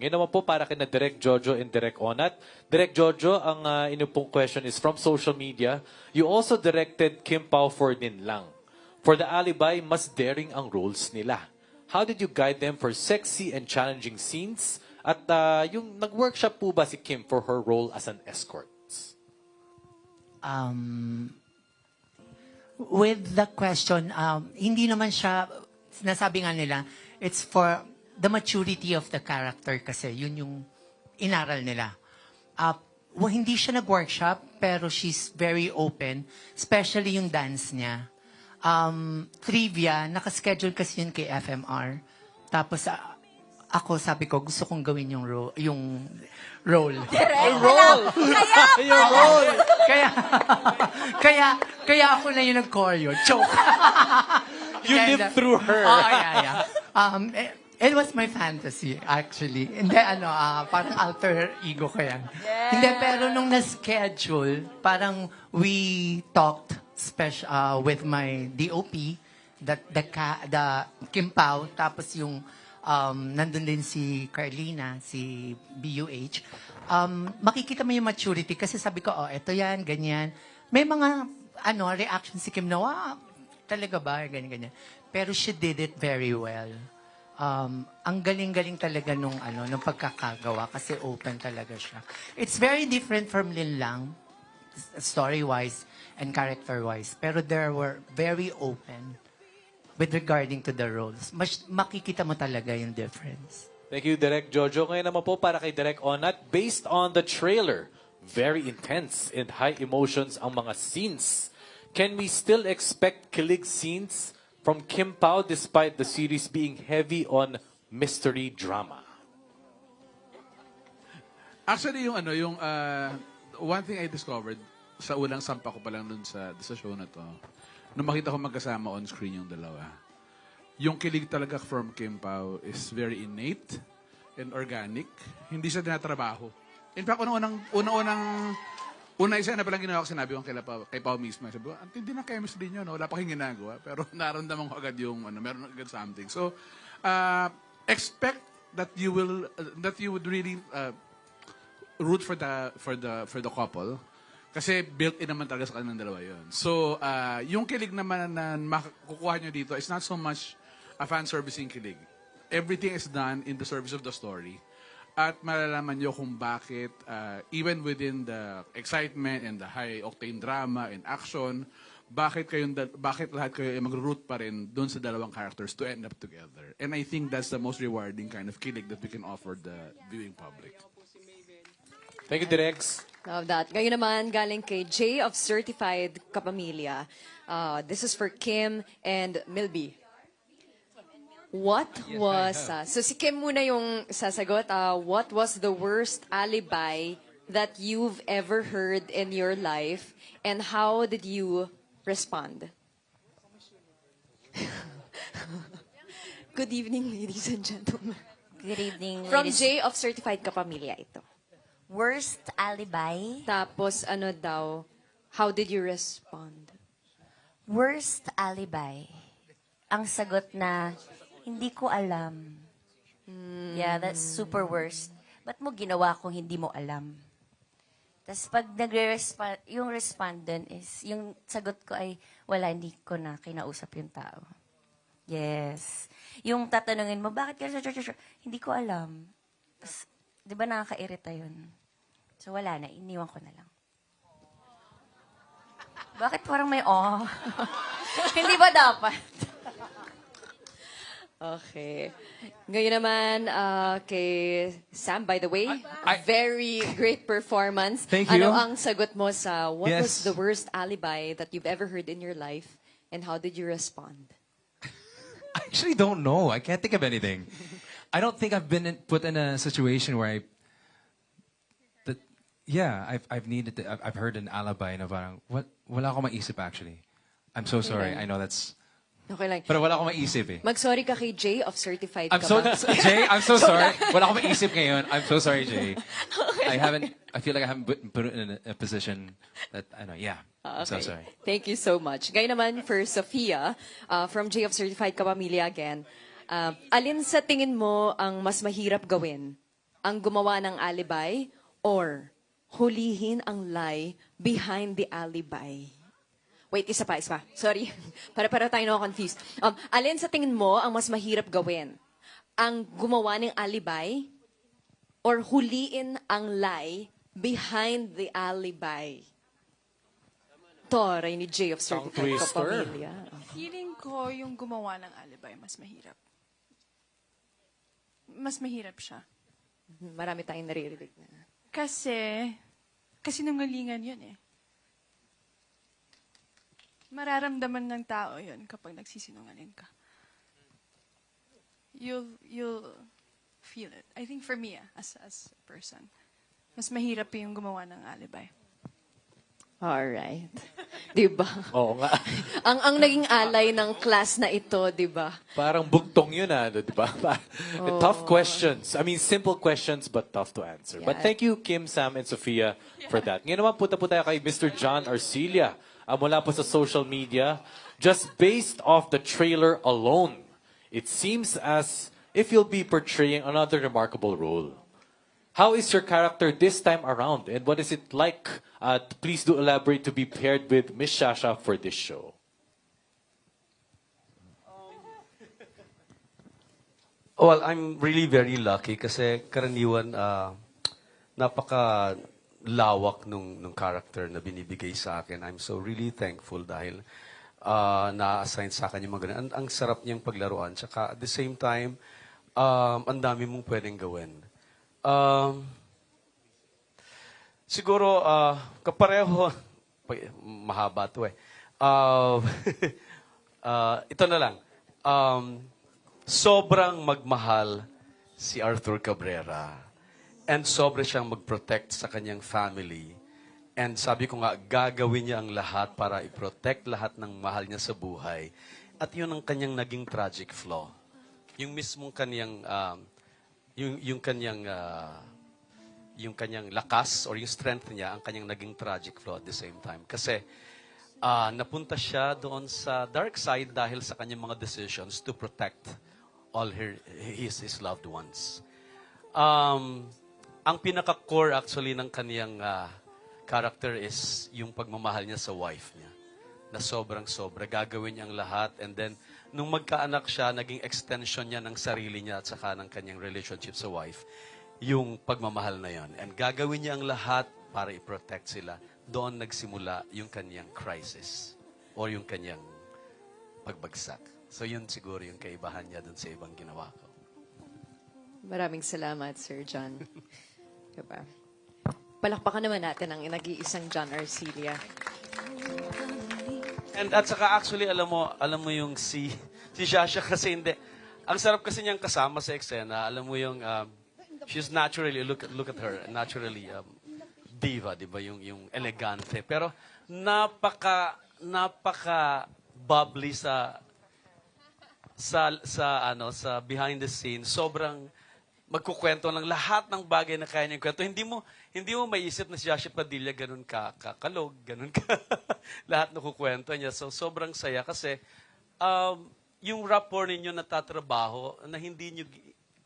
Ngayon naman po para kina Direk Jojo and Direk Onat. Direk Jojo, ang uh, inyong question is from social media. You also directed Kim Pao for Din Lang. For the alibi, mas daring ang roles nila. How did you guide them for sexy and challenging scenes? At uh, yung nag-workshop po ba si Kim for her role as an escort? Um, with the question, um, hindi naman siya, sinasabi nga nila, it's for the maturity of the character kasi yun yung inaral nila. Uh, well, hindi siya nag-workshop, pero she's very open, especially yung dance niya. Um, trivia, nakaschedule kasi yun kay FMR. Tapos, ah, ako sabi ko, gusto kong gawin yung, ro- yung role. Roll! yung roll! kaya, kaya, kaya ako na yung nag-choreo. Joke. You Kaya lived through her. Oh, yeah, yeah. Um, it, it was my fantasy, actually. Hindi, ano, ah, parang alter ego ko yan. Hindi, pero nung na-schedule, parang we talked special uh, with my DOP, that the, ka, the Kim Pao, tapos yung um, nandun din si Carlina, si BUH. Um, makikita mo yung maturity kasi sabi ko, oh, eto yan, ganyan. May mga ano, reaction si Kim na, wow, talaga ba? Ganyan, ganyan. Pero she did it very well. Um, ang galing-galing talaga nung ano, nung pagkakagawa kasi open talaga siya. It's very different from Lin Lang, story-wise and character-wise. Pero there were very open with regarding to the roles. Mas makikita mo talaga yung difference. Thank you, Direk Jojo. Ngayon naman po para kay Direk Onat, based on the trailer, very intense and high emotions ang mga scenes. Can we still expect kilig scenes from Kim Pao despite the series being heavy on mystery drama? Actually, yung ano, yung uh, one thing I discovered sa unang sampa ko pa lang dun sa, sa show na to, nung makita ko magkasama on screen yung dalawa, yung kilig talaga from Kim Pao is very innate and organic. Hindi siya tinatrabaho. In fact, unang-unang, unang-unang, una isa na palang ginawa ko, sinabi ko kay, Pao, kay Pao mismo. Sabi ko, ang tindi ng chemistry niyo, no? wala pa kayong ginagawa. Pero naramdaman ko agad yung, ano, meron agad something. So, uh, expect that you will, uh, that you would really uh, root for the for the for the couple kasi built in naman talaga sa kanilang dalawa yun. So, uh, yung kilig naman na makukuha nyo dito is not so much a fan servicing kilig. Everything is done in the service of the story. At malalaman nyo kung bakit, uh, even within the excitement and the high octane drama and action, bakit kayong bakit lahat kayo ay magro-root pa rin doon sa dalawang characters to end up together. And I think that's the most rewarding kind of kilig that we can offer the viewing public. Thank you, Direx. Love that. Ngayon naman, galing kay Jay of Certified Kapamilya. Uh, this is for Kim and Milby. What was, uh, so si Kim muna yung sasagot, uh, what was the worst alibi that you've ever heard in your life and how did you respond? Good evening, ladies and gentlemen. Good evening, From ladies. Jay of Certified Kapamilya ito. Worst alibi? Tapos ano daw, how did you respond? Worst alibi. Ang sagot na, hindi ko alam. Yeah, that's super worst. Ba't mo ginawa kung hindi mo alam? Tapos pag nagre-respond, yung respondent is, yung sagot ko ay, wala, hindi ko na kinausap yung tao. Yes. Yung tatanungin mo, bakit ka, hindi ko alam. Tapos, di ba nakaka-irita yun? So wala na, iniwan ko na lang. Bakit parang may oh? hindi ba dapat? Okay. Ngayon naman, uh, kay Sam, by the way, I- very great performance. Thank Ano you. ang sagot mo sa what was Yes. the worst alibi that you've ever heard in your life and how did you respond? I actually don't know. I can't think of anything. I don't think I've been in, put in a situation where I. That, yeah, I've I've needed. To, I've, I've heard an alibi na parang what wala ko maisip actually. I'm so sorry. I know that's. Okay lang. Pero wala ko maisip eh. Mag-sorry ka kay Jay of Certified I'm ka so ba? Jay. I'm so sorry. Wala ko maisip ngayon. I'm so sorry, Jay. I haven't. I feel like I haven't put, put in a, a position that I know. Yeah. I'm so Okay. sorry. Thank you so much. Ngayon naman, for Sophia, uh, from J of Certified Kapamilya again, uh, alin sa tingin mo ang mas mahirap gawin? ang gumawa ng alibay or hulihin ang lie behind the alibi? Wait, isa pa, isa pa. Sorry. Para-para tayo na-confused. Um, alin sa tingin mo ang mas mahirap gawin? Ang gumawa ng alibay or huliin ang lie behind the alibi? Toray ni J of Certified. Kapamilya. Feeling ko yung gumawa ng alibay mas mahirap. Mas mahirap siya. Marami tayong naririnig na. Kasi, kasi nungalingan yun eh. Mararamdaman ng tao yun kapag nagsisinungaling ka. You'll, you'll feel it. I think for me, ah, as, as a person, mas mahirap yung gumawa ng alibay. Alright. Di ba? Oo nga. ang ang naging alay ng class na ito, di ba? Parang bugtong yun ah, di ba? Pa- Tough questions. I mean, simple questions but tough to answer. But Yeah. thank you, Kim, Sam, and Sophia for that. Ngayon naman, punta po tayo kay Mr. John Arcilia. Ah, mula po sa social media. Just based off the trailer alone, it seems as if you'll be portraying another remarkable role. How is your character this time around, and what is it like? Uh, please do elaborate to be paired with Miss Shasha for this show. Well, I'm really very lucky kasi karaniwan ah, napaka lawak nung nung character na binibigay sa akin. I'm so really thankful dahil ah, na-assign sa akin yung mga. Ang, ang sarap niyang paglaruan. Tsaka at the same time, um, ang dami mong pwedeng gawin. Um, siguro, ah, kapareho, pa- mahaba to eh. Um, ah, ito na lang. Um, sobrang magmahal si Arthur Cabrera. And sobra siyang mag-protect sa kanyang family. And sabi ko nga, gagawin niya ang lahat para i-protect lahat ng mahal niya sa buhay. At yun ang kanyang naging tragic flaw. Yung mismong kanyang, um, yung, yung kanyang, ah, yung kanyang lakas or yung strength niya, ang kanyang naging tragic flaw at the same time. Kasi ah, napunta siya doon sa dark side dahil sa kanyang mga decisions to protect all her, his, his loved ones. Um, ang pinaka-core actually ng kaniyang ah, character is yung pagmamahal niya sa wife niya. Na sobrang sobra. Gagawin niya ang lahat. And then, nung magkaanak siya, naging extension niya ng sarili niya at saka ng kanyang relationship sa wife. Yung pagmamahal na yon. And gagawin niya ang lahat para i-protect sila. Doon nagsimula yung kanyang crisis. Or yung kanyang pagbagsak. So yun siguro yung kaibahan niya dun sa ibang ginawa ko. Maraming salamat, Sir John. diba? Palakpakan naman natin ang nag-iisang John Arcilia. And at saka actually, alam mo, alam mo yung si, si Shasha kasi hindi. Ang sarap kasi niyang kasama sa eksena. Alam mo yung, um, she's naturally, look, look at her, naturally um, diva, di ba? Yung, yung elegante. Pero napaka, napaka bubbly sa sa sa ano sa behind the scenes sobrang magkukwento ng lahat ng bagay na kaya niyang kwento. Hindi mo hindi mo maiisip na si Joshua Padilla ganun ka kakalog ganun ka. Lahat na kukwento niya. So sobrang saya kasi um, yung rapport ninyo na tatrabaho na hindi niyo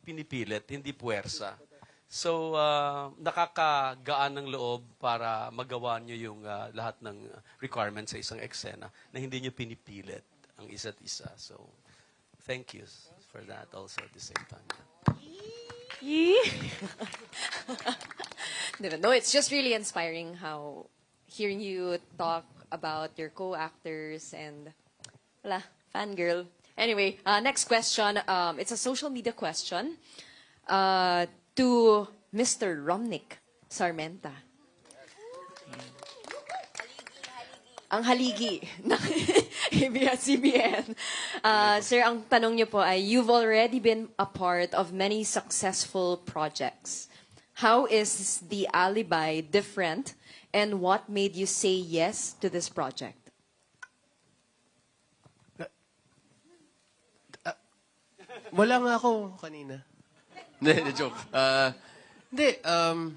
pinipilit hindi puwersa. So uh, nakakagaan ng loob para magawa niyo yung uh, lahat ng requirements sa isang eksena na hindi niyo pinipilit ang isa't isa. So thank you for that also at the same time. No, it's just really inspiring how hearing you talk about your co-actors and wala, fangirl. Anyway, uh, next question. Um, it's a social media question uh, to Mr. Romnick Sarmenta. Ang haligi ng ABS-CBN. Uh, sir, ang tanong niyo po ay, you've already been a part of many successful projects. How is the alibi different and what made you say yes to this project? Wala nga ako kanina. Hindi, joke. Uh, hindi, um,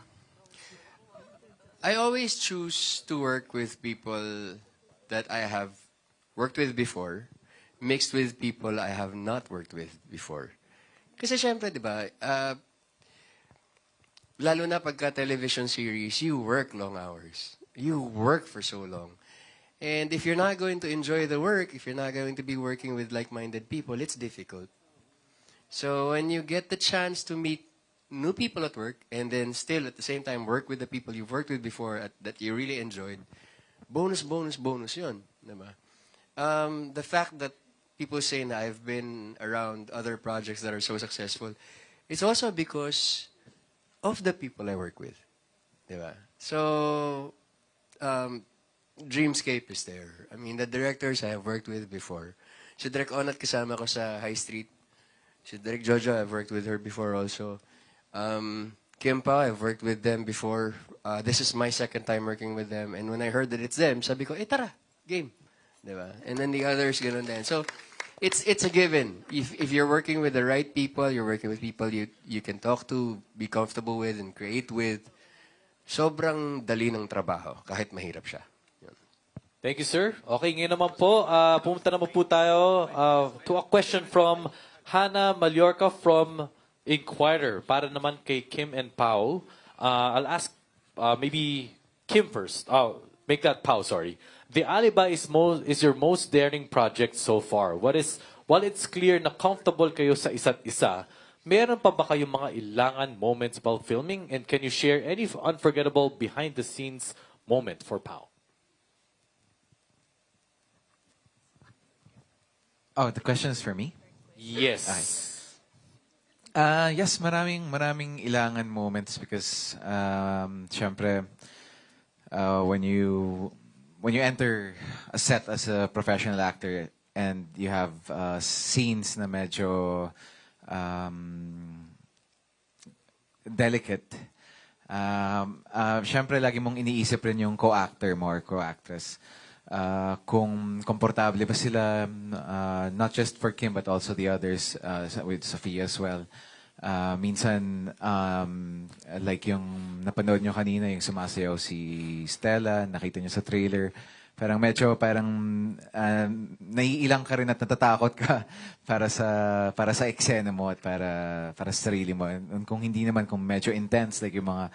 I always choose to work with people that I have worked with before, mixed with people I have not worked with before. Kasi syempre, di ba, uh, lalo na pagka television series, you work long hours. You work for so long. And if you're not going to enjoy the work, if you're not going to be working with like-minded people, it's difficult. So when you get the chance to meet new people at work and then still at the same time work with the people you've worked with before at, that you really enjoyed, bonus, bonus, bonus yun. Diba? Um, the fact that people say na I've been around other projects that are so successful, it's also because of the people I work with. Diba? So, um, Dreamscape is there. I mean, the directors I have worked with before. Si Direk Onat kasama ko sa High Street. Si Direk Jojo, I've worked with her before also. Um, Kim Pao, I've worked with them before. Uh, this is my second time working with them. And when I heard that it's them, sabi ko, eh tara, game. Diba? And then the others, ganun din. So, it's it's a given. If if you're working with the right people, you're working with people you you can talk to, be comfortable with, and create with, sobrang dali ng trabaho, kahit mahirap siya. Thank you, sir. Okay, ngayon naman po, ah, pumunta naman po tayo ah, to a question from Hannah Mallorca from Inquirer para naman kay Kim and Pau. Ah, I'll ask ah, maybe Kim first. Oh, make that Pau, sorry. The Alibi is, mo- is your most daring project so far. What is, while it's clear na comfortable kayo sa isa't isa, meron pa ba kayong mga ilangan moments while filming? And can you share any unforgettable behind-the-scenes moment for Pau? Oh, the question is for me? Yes. Uh, yes, maraming maraming ilangan moments because um, syempre uh, when you when you enter a set as a professional actor and you have uh, scenes na medyo um, delicate um, uh, syempre lagi mong iniisip rin yung co-actor mo or co-actress uh, kung komportable ba sila uh, not just for Kim but also the others uh, with Sophia as well. Uh, minsan um, like yung napanood nyo kanina yung sumasayaw si Stella, nakita nyo sa trailer. Parang medyo parang uh, naiilang ka rin at natatakot ka para sa para sa eksena mo at para para sa sarili mo. And kung hindi naman kung medyo intense like yung mga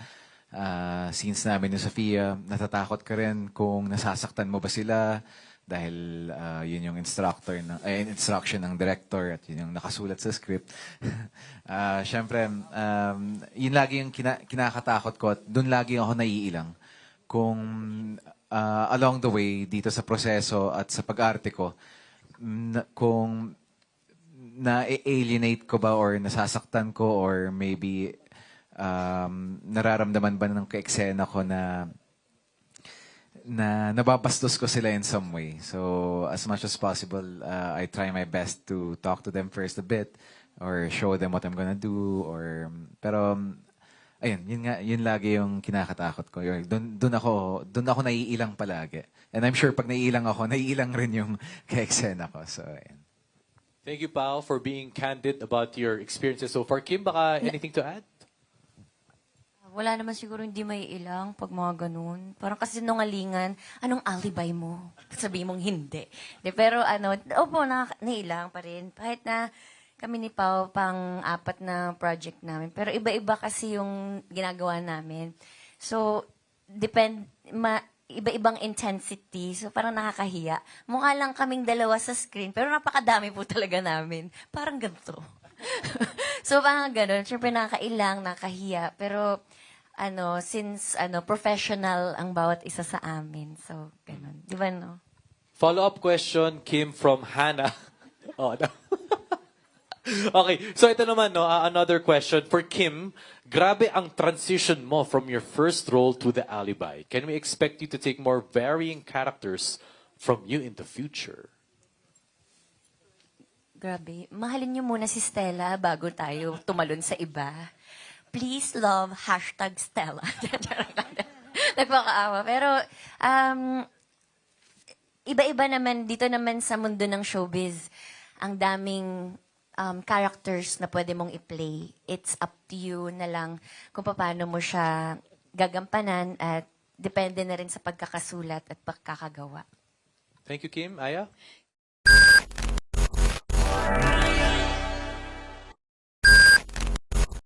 ah, scenes namin ni Sofia, natatakot ka rin kung nasasaktan mo ba sila dahil ah, yun yung instructor ng eh, instruction ng director at yun yung nakasulat sa script. Ah, Siyempre, um, yun lagi yung kina- kinakatakot ko at doon lagi ako naiilang. Kung ah, along the way dito sa proseso at sa pag-arte ko, na- kung na-alienate ko ba or nasasaktan ko or maybe um, nararamdaman ba ng ka-eksena ko na na nababastos ko sila in some way. So, as much as possible, uh, I try my best to talk to them first a bit or show them what I'm gonna do or pero um, ayun, yun nga yun lagi yung kinakatakot ko. Yung doon doon ako doon ako naiilang palagi. And I'm sure pag naiilang ako, naiilang rin yung ka-eksena ko. So, ayun. Thank you, Pao, for being candid about your experiences so far. Kim, baka anything to add? Wala naman siguro hindi may ilang pag mga ganun. Parang kasi nungalingan, anong alibi mo? Sabihin mong hindi. De, pero ano, opo, na, nailang pa rin. Kahit na kami ni Pao pang apat na project namin. Pero iba-iba kasi yung ginagawa namin. So, depend, ma, iba-ibang intensity. So, parang nakakahiya. Mukha lang kaming dalawa sa screen, pero napakadami po talaga namin. Parang ganito. so, parang ganun. Siyempre, nakakailang, nakahiya. Pero, ano, since, ano, professional ang bawat isa sa amin. So, ganun. Di ba, no? Follow-up question, Kim, from Hannah. oh, no. okay, so ito naman, no, uh, another question. For Kim, grabe ang transition mo from your first role to the alibi. Can we expect you to take more varying characters from you in the future? Grabe. Mahalin niyo muna si Stella bago tayo tumalon sa iba. Please love hashtag Stella. Nagpakaawa. Pero, um, iba-iba naman, dito naman sa mundo ng showbiz, ang daming um, characters na pwede mong i-play. It's up to you na lang kung paano mo siya gagampanan at depende na rin sa pagkakasulat at pagkakagawa. Thank you, Kim. Aya?